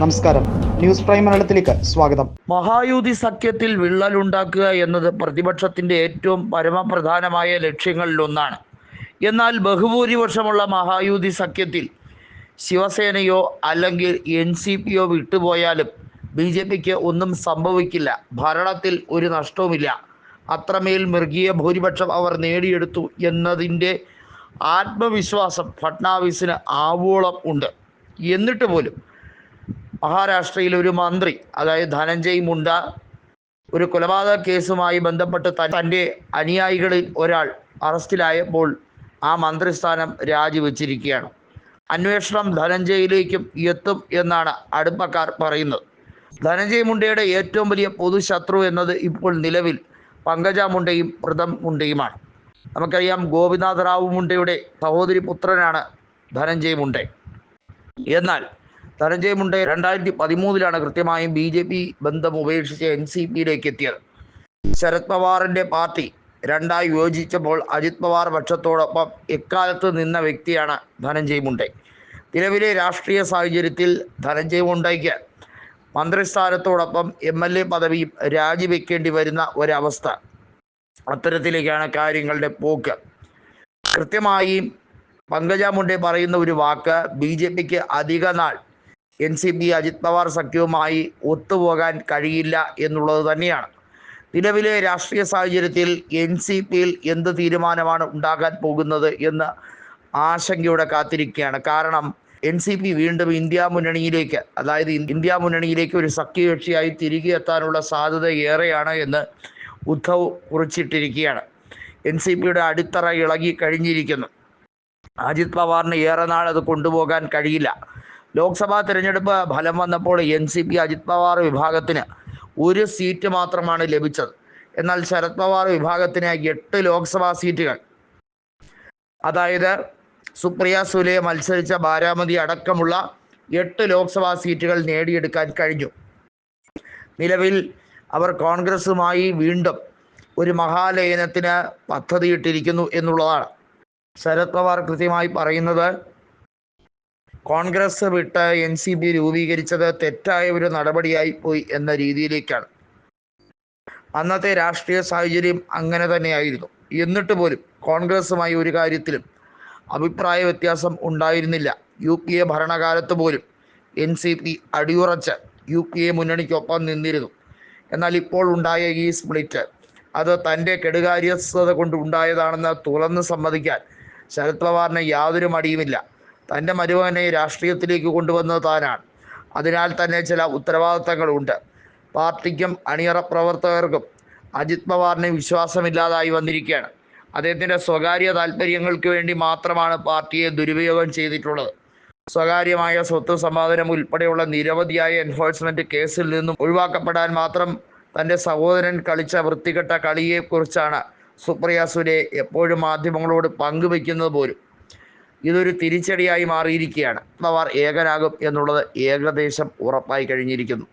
നമസ്കാരം. News prime മലയാളത്തിലേക്ക് സ്വാഗതം. മഹായുതി സഖ്യത്തിൽ വിള്ളലുണ്ടാക്കുക എന്നത് പ്രതിപക്ഷത്തിന്റെ ഏറ്റവും പരമപ്രധാനമായ ലക്ഷ്യങ്ങളിലൊന്നാണ് എന്നാൽ ബഹുഭൂരിപക്ഷമുള്ള മഹായുതി സഖ്യത്തിൽ ശിവസേനയോ അല്ലെങ്കിൽ എൻ സി പിയോ വിട്ടുപോയാലും ബി ജെ പിക്ക് ഒന്നും സംഭവിക്കില്ല. ഭരണത്തിൽ ഒരു നഷ്ടവുമില്ല. അത്രമേൽ മൃഗീയ ഭൂരിപക്ഷം അവർ നേടിയെടുത്തു എന്നതിന്റെ ആത്മവിശ്വാസം ഫട്നാവിസിന് ആവോളം ഉണ്ട്. എന്നിട്ട് പോലും മഹാരാഷ്ട്രയിൽ ഒരു മന്ത്രി അതായത് ധനഞ്ജയ് മുണ്ട ഒരു കൊലപാതക കേസുമായി ബന്ധപ്പെട്ട് തന്റെ അനുയായികളിൽ ഒരാൾ അറസ്റ്റിലായപ്പോൾ ആ മന്ത്രിസ്ഥാനം രാജിവെച്ചിരിക്കുകയാണ്. അന്വേഷണം ധനഞ്ജയിലേക്കും എത്തും എന്നാണ് അടുപ്പക്കാർ പറയുന്നത്. ധനഞ്ജയ് മുണ്ടയുടെ ഏറ്റവും വലിയ പൊതുശത്രു എന്നത് ഇപ്പോൾ നിലവിൽ പങ്കജ മുണ്ടയും പ്രഥം മുണ്ടയുമാണ്. നമുക്കറിയാം ഗോപിനാഥ് റാവു മുണ്ടയുടെ സഹോദരി പുത്രനാണ് ധനഞ്ജയ് മുണ്ടെ. എന്നാൽ ധനഞ്ജയ് മുണ്ടെ രണ്ടായിരത്തി പതിമൂന്നിലാണ് കൃത്യമായും ബി ജെ പി ബന്ധം ഉപേക്ഷിച്ച് എൻ സി പിയിലേക്ക് എത്തിയത് ശരത് പവാറിന്റെ പാർട്ടി രണ്ടായി യോജിച്ചപ്പോൾ അജിത് പവാർ പക്ഷത്തോടൊപ്പം എക്കാലത്ത് നിന്ന വ്യക്തിയാണ് ധനഞ്ജയ് മുണ്ടെ. നിലവിലെ രാഷ്ട്രീയ സാഹചര്യത്തിൽ ധനഞ്ജയ് മുണ്ടയ്ക്ക് മന്ത്രിസ്ഥാനത്തോടൊപ്പം എം എൽ എ പദവിയും രാജിവെക്കേണ്ടി വരുന്ന ഒരവസ്ഥ. അത്തരത്തിലേക്കാണ് കാര്യങ്ങളുടെ പോക്ക്. കൃത്യമായി പങ്കജ മുണ്ടെ പറയുന്ന ഒരു വാക്ക് ബി ജെ പിക്ക് അധിക നാൾ N C P Ajit Pawar സഖ്യവുമായി ഒത്തുപോകാൻ കഴിയില്ല എന്നുള്ളത് തന്നെയാണ്. നിലവിലെ രാഷ്ട്രീയ സാഹചര്യത്തിൽ എൻ സി പിയിൽ എന്ത് തീരുമാനമാണ് ഉണ്ടാകാൻ പോകുന്നത് എന്ന് ആശങ്കയോടെ കാത്തിരിക്കുകയാണ്. കാരണം എൻ സി പി വീണ്ടും ഇന്ത്യ മുന്നണിയിലേക്ക് അതായത് ഇന്ത്യ മുന്നണിയിലേക്ക് ഒരു സഖ്യകക്ഷിയായി തിരികെ എത്താനുള്ള സാധ്യത ഏറെയാണ് എന്ന് ഉദ്ധവ് കുറിച്ചിട്ടിരിക്കുകയാണ്. എൻ സി പിയുടെ അടിത്തറ ഇളകി കഴിഞ്ഞിരിക്കുന്നു. അജിത് പവാറിന് ഏറെ നാൾ അത് കൊണ്ടുപോകാൻ കഴിയില്ല. ലോക്സഭാ തിരഞ്ഞെടുപ്പ് ഫലം വന്നപ്പോൾ N C P Ajit Pawar വിഭാഗത്തിന് ഒരു സീറ്റ് മാത്രമാണ് ലഭിച്ചത്. എന്നാൽ ശരത് പവാർ വിഭാഗത്തിന് എട്ട് ലോക്സഭാ സീറ്റുകൾ. അതായത് സുപ്രിയ സുലെ മത്സരിച്ച ബാരാമതി അടക്കമുള്ള എട്ട് ലോക്സഭാ സീറ്റുകൾ നേടിയെടുക്കാൻ കഴിഞ്ഞു. നിലവിൽ അവർ കോൺഗ്രസുമായി വീണ്ടും ഒരു മഹാലയനത്തിന് പദ്ധതിയിട്ടിരിക്കുന്നു എന്നുള്ളതാണ്. ശരത് പവാർ കൃത്യമായി പറയുന്നത് കോൺഗ്രസ് വിട്ട് എൻ സി പി രൂപീകരിച്ചത് തെറ്റായ ഒരു നടപടിയായി പോയി എന്ന രീതിയിലേക്കാണ്. അന്നത്തെ രാഷ്ട്രീയ സാഹചര്യം അങ്ങനെ തന്നെയായിരുന്നു. എന്നിട്ട് പോലും കോൺഗ്രസുമായി ഒരു കാര്യത്തിലും അഭിപ്രായ വ്യത്യാസം ഉണ്ടായിരുന്നില്ല. യു പി എ ഭരണകാലത്ത് പോലും എൻ സി പി അടിയുറച്ച് യു പി എ മുന്നണിക്കൊപ്പം നിന്നിരുന്നു. എന്നാൽ ഇപ്പോൾ ഉണ്ടായ ഈ സ്പ്ലിറ്റ് അത് തന്റെ കെടുകാര്യസ്ഥത കൊണ്ട് ഉണ്ടായതാണെന്ന് തുറന്ന് സമ്മതിക്കാൻ ശരത് പവാറിന് യാതൊരു മടിയുമില്ല. തന്റെ മരുമകനെ രാഷ്ട്രീയത്തിലേക്ക് കൊണ്ടുവന്നത് താനാണ്. അതിനാൽ തന്നെ ചില ഉത്തരവാദിത്തങ്ങളുണ്ട്. പാർട്ടിക്കും അണിയറ പ്രവർത്തകർക്കും അജിത് പവാറിന് വിശ്വാസമില്ലാതായി വന്നിരിക്കുകയാണ്. അദ്ദേഹത്തിന്റെ സ്വകാര്യ താല്പര്യങ്ങൾക്ക് വേണ്ടി മാത്രമാണ് പാർട്ടിയെ ദുരുപയോഗം ചെയ്തിട്ടുള്ളത്. സ്വകാര്യമായ സ്വത്ത് സമ്പാദനം ഉൾപ്പെടെയുള്ള നിരവധിയായ എൻഫോഴ്സ്മെന്റ് കേസിൽ നിന്നും ഒഴിവാക്കപ്പെടാൻ മാത്രം തന്റെ സഹോദരൻ കളിച്ച വൃത്തികെട്ട കളിയെക്കുറിച്ചാണ് സുപ്രിയ സുരെ എപ്പോഴും മാധ്യമങ്ങളോട് പങ്കുവയ്ക്കുന്നത് പോലും. ഇതൊരു തിരിച്ചടിയായി മാറിയിരിക്കുകയാണ്. അവർ ഏകനാകും എന്നുള്ളത് ഏകദേശം ഉറപ്പായി കഴിഞ്ഞിരിക്കുന്നു.